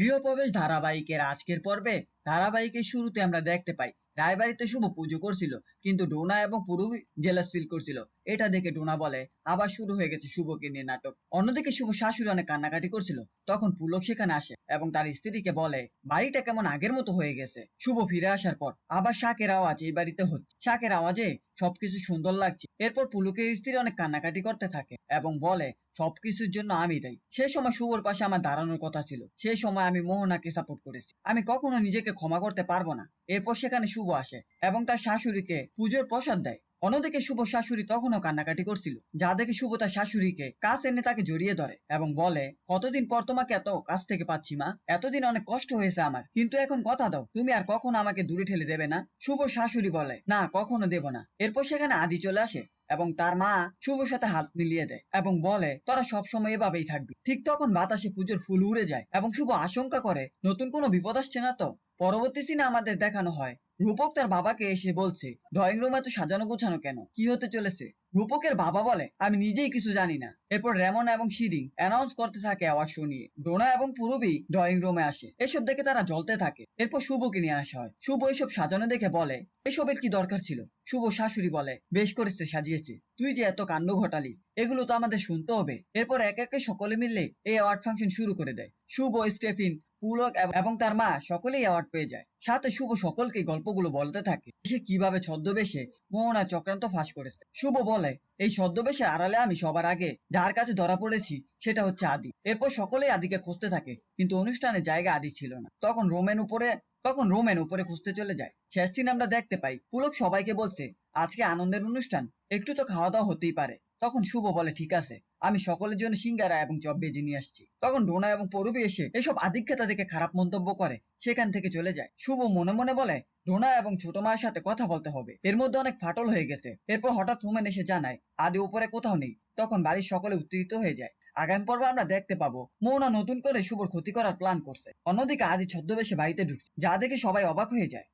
গৃহপ্রবেশ ধারাবাহিকের আজকের পর্বে ধারাবাহিকের শুরুতে আমরা দেখতে পাই, রায়বাড়িতে শুভ পুজো করছিল, কিন্তু ডোনা এবং পুরুবি জেলাস ফিল করছিল। এটা দেখে ডোনা বলে, আবার শুরু হয়ে গেছে শুভকে নিয়ে নাটক। অন্যদিকে শুভ শাশুড়ি অনেক কান্নাকাটি করছিল, তখন পুলক সেখানে আসে এবং তার স্ত্রীকে বলে, বাড়িটা কেমন আগের মতো হয়ে গেছে। শুভ ফিরে আসার পর আবার শাকের আওয়াজ এই বাড়িতে হচ্ছে। শাকের আওয়াজে সবকিছু সুন্দর লাগছে। এরপর পুলকের স্ত্রী অনেক কান্নাকাটি করতে থাকে এবং বলে, সবকিছুর জন্য আমি দায়ী। সেই সময় শুভর পাশে আমার দাঁড়ানোর কথা ছিল। সেই সময় আমি মোহনাকে সাপোর্ট করেছি। আমি কখনো নিজেকে ক্ষমা করতে পারব না। এরপর সেখানে শুভ আসে এবং তার শাশুড়িকে পুজোর প্রসাদ দেয়। অন্যদিকে শুভ শাশুড়ি তখনও কান্নাকাটি করছিল। যা দেখে শুভ তার শাশুড়িকে কাছ এনে তাকে জড়িয়ে ধরে এবং বলে, কতদিন পর তোমাকে এত কাছ থেকে পাচ্ছি মা? এতদিন অনেক কষ্ট হয়েছে আমার। কিন্তু এখন কথা দাও, তুমি আর কখনো আমাকে দূরে ঠেলে দেবে না? শুভ শাশুড়ি বলে, না, কখনো দেব না। এরপর সেখানে আদি চলে আসে এবং তার মা শুভর সাথে হাত মিলিয়ে দেয় এবং বলে, তোরা সবসময় এভাবেই থাকবি। ঠিক তখন বাতাসে পুজোর ফুল উড়ে যায় এবং শুভ আশঙ্কা করে, নতুন কোনো বিপদ আসছে না তো? পরবর্তী সিনে আমাদের দেখানো হয়। রূপক তার বাবাকে এসে বলছে, ড্রয়িং রুম এত সাজানো গোছানো কেন? কি হতে চলেছে? রূপকের বাবা বলে, আমি নিজেই কিছু জানি না। এরপর রেমন এবং শিরিং অ্যানাউন্স করতে থাকে আওয়াজ শুনিয়ে ডোনা এবং পুরবি ড্রয়িং রুমে আসে। এসব দেখে তারা জ্বলতে থাকে। এরপর শুভকে নিয়ে আসা হয়। শুভ এসব সাজানো দেখে বলে, এসবের কি দরকার ছিল? শুভ শাশুড়ি বলে, বেশ করেছে, সাজিয়েছে। তুই যে এত কাণ্ড ঘটালি, এগুলো তো আমাদের শুনতে হবে। এরপর এক একে সকলে মিললে এই অ্যাওয়ার্ড ফাংশন শুরু করে দেয়। শুভ, স্টেফিন পুলক এবং তার মা সকলেই অ্যাওয়ার্ড পেয়ে যায়। সাথে শুভ সকলকে গল্পগুলো বলতে থাকে। সে কীভাবে ছদ্মবেশে মোহনা চক্রান্ত ফাঁস করেছে। শুভ বলে, এই ছদ্মবেশের আড়ালে আমি সবার আগে যার কাছে ধরা পড়েছি সেটা হচ্ছে আদি। এরপর সকলেই আদিকে খুঁজতে থাকে, কিন্তু অনুষ্ঠানের জায়গা আদি ছিল না। তখন রোমেন উপরে, তখন রোমেন উপরে খুঁজতে চলে যায়। শেষ দিন আমরা দেখতে পাই পুলক সবাইকে বলছে, আজকে আনন্দের অনুষ্ঠান, একটু তো খাওয়া দাওয়া হতেই পারে। তখন শুভ বলে, ঠিক আছে। আমি সকলের জন্য সিঙ্গারা এবং চপ ভেজে নিয়ে আসছি। তখন ডোনা এবং পরবি এসে এসব আধিক্যতা দেখে খারাপ মন্তব্য করে। সেখান থেকে চলে যায়। শুভ মনে মনে বলে ডোনা এবং ছোট মায়ের সাথে কথা বলতে হবে। এর মধ্যে অনেক ফাটল হয়ে গেছে। এরপর হঠাৎ রুমেন এসে জানায়, আদি উপরে কোথাও নেই। তখন বাড়ির সকলে উত্তেজিত হয়ে যায়। আগামী পর্বে আমরা দেখতে পাবো, মৌনা নতুন করে শুভর ক্ষতি করার প্ল্যান করছে। অন্যদিকে আদি ছদ্মবেশে বাড়িতে ঢুকছে, যা দেখে সবাই অবাক হয়ে যায়।